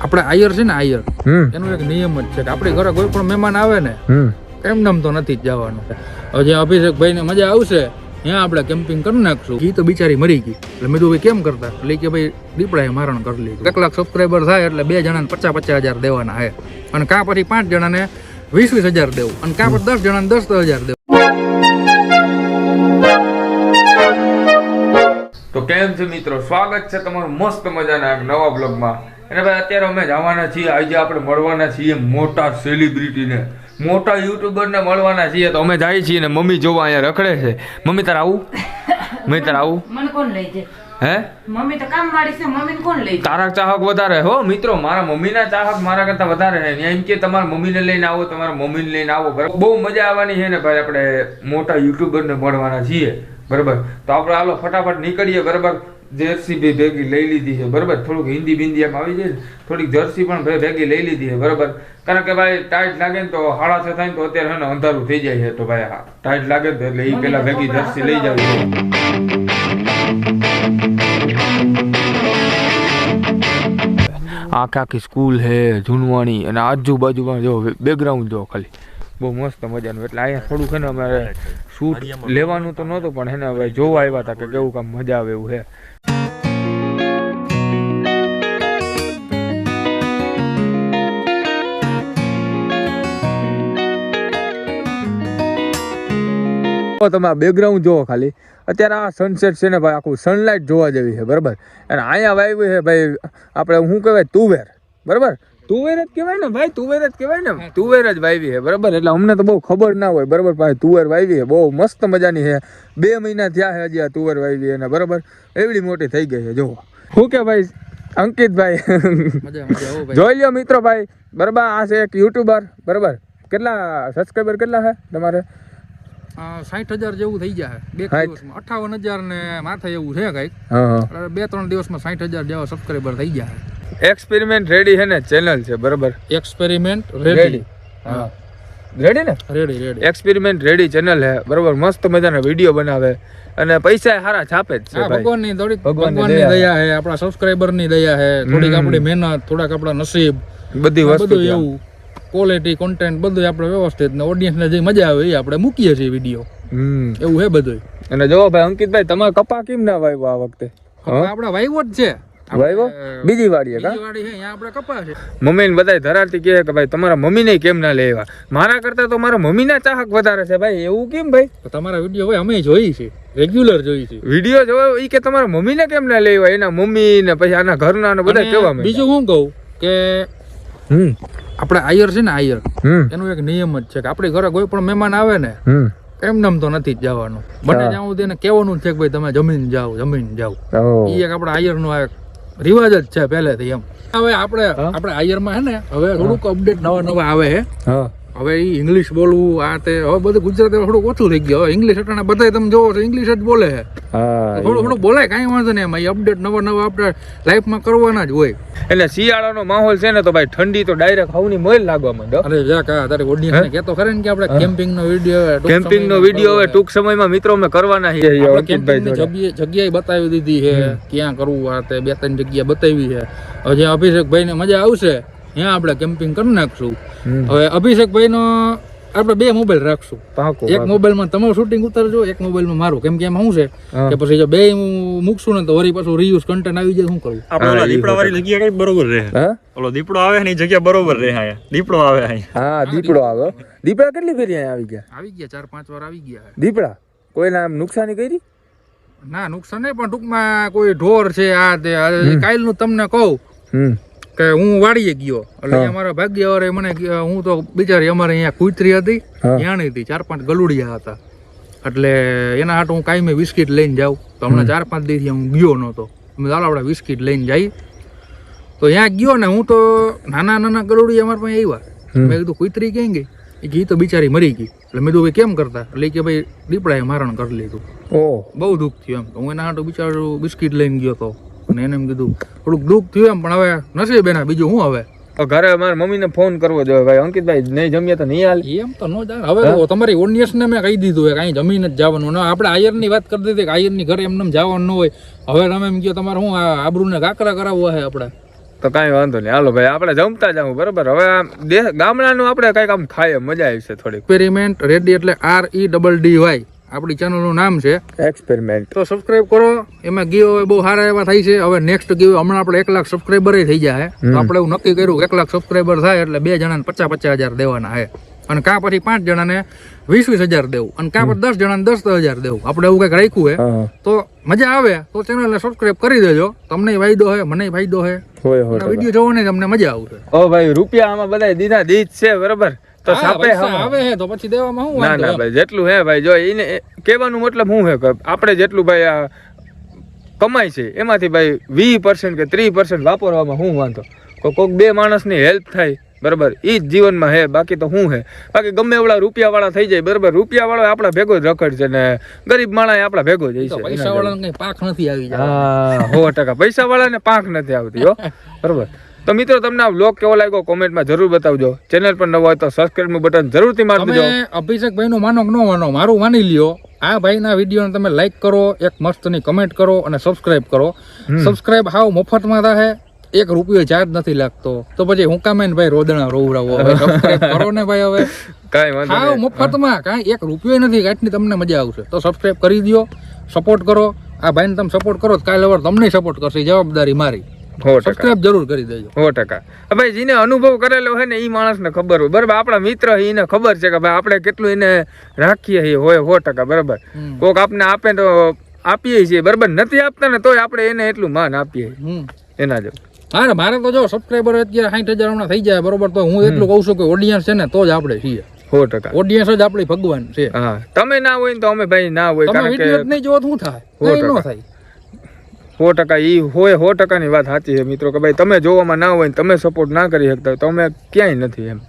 આપણે આયર છે ને આયર એનો એક નિયમ જ છે કે આપણે ઘરે કોઈ પણ મહેમાન આવે ને એમ નામ તો નથી જ જવાનું. હજી જે અભિષેકભાઈ ને મજા આવશે ત્યાં આપણે કેમ્પિંગ કરી નાખશું. એ તો બિચારી મરી ગઈ. એટલે મેં ભાઈ કેમ કરતા? એટલે કે ભાઈ દીપડાએ મારણ કરી લીધું. એક લાખ સબસ્ક્રાઈબર થાય એટલે બે જણાને પચાસ પચાસ હજાર દેવાના હે. અને કાં પછી પાંચ જણાને વીસ વીસ હજાર દેવું. અને કાં પછી દસ જણાને દસ દસ હજાર દેવું. તો કેમ છે મિત્રો? સ્વાગત છે તમારું મસ્ત મજાના એક નવા બ્લોગમાં અને ભાઈ અત્યારે અમે જવાના છીએ આજે આપણે મળવાના છીએ મોટા સેલિબ્રિટીને મોટા યુટ્યુબરને મળવાના છીએ તો અમે જઈએ છીએ ને મમ્મી જોવા અહીંયા રખડે છે. મમ્મી તારે આવું? મમ્મી તારે આવું? મને કોણ લઈ જાય? હે? મમ્મી તો કામ વાળી છે મમ્મીને કોણ લઈ તારા ચાહક વધારે હો. મિત્રો મારા મમ્મીના ચાહક મારા કરતા વધારે છે. એમ કે તમારા મમ્મીને લઈને આવો તમારા મમ્મીને લઈને આવો. બરાબર? બહુ મજા આવવાની છે ને ભાઈ આપણે મોટા યુટ્યુબરને મળવાના છીએ. બરાબર? તો આપણે હાલો ફટાફટ નીકળીએ બરાબર? જર્સી બી ભેગી લઈ લીધી છે. બરાબર? થોડુંક હિન્દી બિંદી એમ આવી જાય ને થોડીક જર્સી પણ ભેગી લઈ લીધી છે. બરાબર? કારણ કે ભાઈ ટાઈટ લાગે ને તો હાડા છે થાય ને તો અત્યારે છે ને અંધારું થઈ જાય છે. તો ભાઈ હા, ટાઈટ લાગે ને તો એટલે એ પેલા ભેગી જર્સી લઈ જાવી આખા આખી સ્કૂલ હે જૂનવાણી અને આજુબાજુમાં જો બેકગ્રાઉન્ડ જો ખાલી. બહુ મસ્ત મજાનું. એટલે અહીંયા થોડુંક છે ને અમારે શૂટ લેવાનું તો નહોતું પણ હેને હવે જોવા આવ્યા હતા કે કેવું કામ મજા આવે એવું છે તમે આ બેકગ્રાઉન્ડ જોવો ખાલી. અત્યારે આ સનસેટ છે ને ભાઈ આખું સનલાઇટ જોવા જેવી છે બરાબર? અને અહીંયા વાવ્યું છે ભાઈ આપણે શું કહેવાય તુવેર બરાબર? તુવેર જ કહેવાય ને ભાઈ તુવેર જ કહેવાય ને. તુવેર જ વાવી છે બરાબર? એટલે અમને તો બહુ ખબર ના હોય બરાબર? ભાઈ તુવેર વાવી છે બહુ મસ્ત મજાની છે. બે મહિના થયા છે હજી આ તુવેર વાવી અને બરાબર? એવડી મોટી થઈ ગઈ છે જુઓ. શું કે ભાઈ? અંકિતભાઈ. જોઈ લ્યો મિત્રો ભાઈ બરાબર? આ છે એક યુટ્યુબર બરાબર? કેટલા સબસ્ક્રાઈબર કેટલા છે તમારે? સાઠ હજાર જેવું થઈ જાય બે. દિવસમાં. અઠાવન હજાર ને માથે એવું છે કંઈક. બે ત્રણ દિવસમાં સાઠ હજાર જેવા સબસ્ક્રાઈબર થઈ જાય એક્સપેરિમેન્ટ રેડી છે ને? ચેનલ છે બરાબર? એક્સપેરિમેન્ટ રેડી હા. રેડી ને? Ready ready experiment ready channel હે બરાબર? મસ્ત મજાના વીડિયો બનાવે. અને પૈસા સારા છાપે જ છે હા ભગવાનની થોડીક ભગવાનની દયા. હે આપણા સબસ્ક્રાઈબરની દયા હે થોડીક આપણી મહેનત થોડાક આપણા નસીબ બધી વસ્તુ એવું. ક્વોલિટી કોન્ટેન્ટ બધું આપણે વ્યવસ્થિત ને ઓડિયન્સને જે મજા આવે એ આપણે મૂકીએ છીએ વીડિયો એવું હે બધું અને જો ભાઈ અંકિતભાઈ તમારે કપા કેમ ના વાવ્યો આ વખતે? આપણે વાયવો જ છે. વાવ્યો બીજી વાડીએ કા? વાડી છે અહીંયા આપણે કપા છે. મમ્મી ને બધા ધરારતી કહે કે ભાઈ તમારા મમ્મીને કેમ ના લેવા મારા કરતા તો મારા મમ્મીના ચાહક વધારે છે ભાઈ એવું કેમ ભાઈ? તમારા વીડિયો ભાઈ અમે જોઈ છે. રેગ્યુલર જોઈ છે. વીડિયો જોવો એ કે તમારા મમ્મીને કેમ ના લેવા એના મમ્મી ને પછી આના ઘરના ને બધા કેવા. બીજું શું કહું કે હમ. આપણે આયર છે ને આયર હમ. એનો એક નિયમ જ છે કે આપણી ઘરે કોઈ પણ મહેમાન આવે ને હમ. એમનેમ તો નથી જ જવાનું. બને હા. તેને કહેવાનું છે કે ભાઈ તમે જમીન જાઓ જમીન જાઓ. એ એક આપણા આયર નો એક રિવાજ જ છે પહેલેથી એમ. હવે આપણે? આપણે આયરમાં હે ને હવે થોડુંક અપડેટ નવા નવા આવે હે. હા. હવે એ ઇંગ્લિશ બોલવું આ તે હવે બધું ગુજરાતી થોડું ઓછું થઈ ગયું. હવે ઇંગ્લિશ એટલે બધા તમે જોવો છો ઇંગ્લિશ જ બોલે છે. થોડું થોડું બોલાય કાંઈ વાંધો નહીં એમાં. અપડેટ નવા નવા આપણે લાઈફમાં કરવાના જ હોય. એટલે શિયાળાનો માહોલ છે ને તો ભાઈ ઠંડી તો ડાયરેક્ટ હવની મોલ લાગવા માંડે અરે જા કા તારે ઓડિયન્સ ને કહેતો ખરે ને કે આપણે કેમ્પિંગ નો વીડિયો કેમ્પિંગ નો વીડિયો હવે ટૂંક સમયમાં મિત્રો અમે કરવાના અંકિતભાઈ કેમ્પિંગની જગ્યાએ બતાવી દીધી છે ક્યાં કરવું આ તે બે ત્રણ જગ્યા બતાવી છે. હવે જે અભિષેકભાઈ ને મજા આવશે ત્યાં આપણે કેમ્પિંગ કરી નાખશું. હવે અભિષેકભાઈ નો આપણે બે મોબાઈલ રાખશું. એક મોબાઈલમાં તમારું શૂટિંગ ઉતારજો એક મોબાઈલમાં મારું. કેમ કે એમાં શું છે કે પછી જો બે હું મૂકશું ને તો વળી પાછું રીયુઝ કન્ટેન્ટ આવી જાય શું કરવું આપણે દીપડા વાળી જગ્યા કઈ બરોબર રહે? ઓલો દીપડો આવે ને એ જગ્યા બરોબર રહે હા દીપડો આવે હા દીપડો આવે. દીપડા કેટલી ફેરી અહીંયા આવી ગયા? આવી ગયા ચાર પાંચ વાર આવી ગયા. દીપડા? કોઈને આમ નુકસાની કરી? ના નુકસાન નહીં પણ ટૂંકમાં કોઈ ઢોર છે આ તે કાલનું તમને કહું. કે હું વાડીએ ગયો. એટલે અમારા ભાગ્ય ભાગ્યવાળે મને હું તો બિચારી અમારે અહીંયા કુતરી હતી. યાણી હતી ચાર પાંચ ગલુડિયા હતા. એટલે એના હાટ હું કાંઈ મેં બિસ્કિટ લઈને જાઉં. તો હમણાં ચાર પાંચ દિવસથી હું ગયો નહોતો. અમે ચાલો આપણે બિસ્કિટ લઈને જઈ. તો ત્યાં ગયો ને હું તો નાના નાના ગલુડિયા અમારા પાસે આવ્યા મેં કીધું કુતરી ક્યાં ગઈ? એ ઘી તો બિચારી મરી ગઈ. એટલે મેં કીધું ભાઈ કેમ કરતા? એટલે કે ભાઈ દીપડાએ મારણ કરી લીધું. બહુ દુઃખ થયું એમ. તો હું એના હાટું બિચારું બિસ્કિટ લઈને ગયો તો. અને એને એમ કીધું થોડુંક દુઃખ થયું એમ પણ હવે નસીબ એના બીજું શું હવે? તો ઘરે મારા મમ્મીને ફોન કરવો જોઈએ ભાઈ. અંકિતભાઈ નહીં જમીએ તો નહીં હાલ. એમ તો નો જાય હવે તમારી ઓડિયન્સ ને મેં કહી દીધું કે કાંઈ જમીન જ જવાનું ના આપણે આયરની વાત કરી દીધી કે આયરની ઘરે એમને એમ જવાનું ન હોય. હવે તમે એમ કહો તમારે શું આ આબરૂને કાકરા કરાવવા છે આપણે? તો કાંઈ વાંધો નહીં. હાલો ભાઈ આપણે જમતા જાવું બરાબર? હવે આમ દેહ ગામડાનું આપણે કંઈક આમ ખાઈએ મજા આવી છે થોડીક. એક્સપેરિમેન્ટ રેડી એટલે R E double D Y આપણી ચેનલનું નામ છે. એક્સપેરિમેન્ટ તો સબસ્ક્રાઇબ કરો. એમાં ગીવ બહુ સારા એવા થાય છે. હવે નેક્સ્ટ ગીવ હમણાં આપણે એક લાખ સબસ્ક્રાઇબર થઈ જાય તો આપણે એવું નક્કી કર્યું એક લાખ સબસ્ક્રાઇબર થાય એટલે બે જણાને પચાસ પચાસ હજાર દેવાના છે. અને કાં પછી પાંચ જણાને વીસ વીસ હજાર દેવું. અને કાં પછી દસ જણાને દસ દસ હજાર દેવું. આપણે એવું કંઈક રાખ્યું હે. તો મજા આવે તો ચેનલને સબસ્ક્રાઇબ કરી દેજો. તમને ફાયદો હે મને ફાયદો હે વીડિયો જોવો વીડિયો જોવાની તમને મજા આવશે. ઓ ભાઈ રૂપિયા આમાં બધા દીધા દીધ છે બરાબર? તો સાપે આવે હે તો પછી દેવામાં શું ના ના? ભાઈ જેટલું હે ભાઈ જો એને કહેવાનું મતલબ શું હે કે આપણે જેટલું ભાઈ આ કમાય છે એમાંથી ભાઈ વીસ પર્સન્ટ કે ત્રીસ પર્સન્ટ વાપરવામાં શું વાંધો? કોઈક બે માણસની હેલ્પ થાય બરાબર એ જ જીવનમાં હે બાકી તો શું હે? બાકી ગમે એવડા રૂપિયાવાળા થઈ જાય બરાબર રૂપિયાવાળો આપણા ભેગો જ રખડ છે ને ગરીબ માણસ આપણા ભેગો જાય છે પૈસા વાળા કઈ પાક નથી આવી જાય હા સો ટકા પૈસા વાળાને પાંખ નથી આવતી હો બરોબર. તો મિત્રો તમને આ વ્લોગ કેવો લાગ્યો કોમેન્ટમાં જરૂર બતાવજો. ચેનલ પર નવો હોય તો સબસ્ક્રાઇબનું બટન જરૂરથી મારી દેજો. અભિષેકનું માનો કે ન માનો મારું માની લ્યો. આ ભાઈના વિડીયોને તમે લાઈક કરો એક મસ્તની કમેન્ટ કરો અને સબસ્ક્રાઇબ કરો. સબસ્ક્રાઇબ હાવ મફતમાં થાય એક રૂપિયો ચાર્જ નથી લાગતો. તો પછી હું કામે ભાઈ રોદણા રોવડાવો કરો ને ભાઈ હવે? કાંઈ હાવ મફતમાં કાંઈ એક રૂપિયો નથી કાંઈની તમને મજા આવશે. તો સબસ્ક્રાઇબ કરી દો સપોર્ટ કરો. આ ભાઈને તમે સપોર્ટ કરો તો કાલે વાર તમને સપોર્ટ કરશે જવાબદારી મારી. સબસ્ક્રાઇબ જરૂર કરી દેજો. સો ટકા. ભાઈ જેને અનુભવ કરેલો હોય ને એ માણસને ખબર હોય. બરાબર આપણા મિત્ર એને ખબર છે કે ભાઈ આપણે કેટલું એને રાખીએ છીએ. હોય સો ટકા બરાબર. કોક આપને આપે તો આપીએ છીએ બરાબર. નથી આપતા ને તોય આપણે એને એટલું માન આપીએ એના જેવું. હા ને મારે તો જો સબસ્ક્રાઈબર અત્યારે સાઠ હજાર હમણાં થઈ જાય બરોબર તો હું એટલું કહું છું કે ઓડિયન્સ છે ને તો જ આપણે છીએ. સો ટકા. ઓડિયન્સ જ આપણી ભગવાન છે. હા. તમે ના હોય ને તો અમે ભાઈ ના હોય કારણ કે નહીં જોવો શું થાય? થાય. સો ટકા એ હોય સો ટકાની વાત સાચી છે મિત્રો કે ભાઈ તમે જોવામાં ના હોય તમે સપોર્ટ ના કરી શકતા તમે ક્યાંય નથી એમ.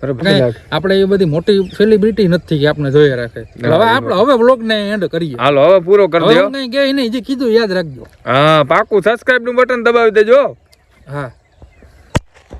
બરાબર આપણે એ બધી મોટી સેલિબ્રિટી નથી કે આપણે જોઈ રાખે. હવે આપણે હવે બ્લોગ ને એન્ડ કરીએ. હાલો હવે પૂરો કરી દો નહીં કે નહીં જે કીધું યાદ રાખજો. હા પાકું સબસ્ક્રાઇબનું બટન દબાવી દેજો. હા.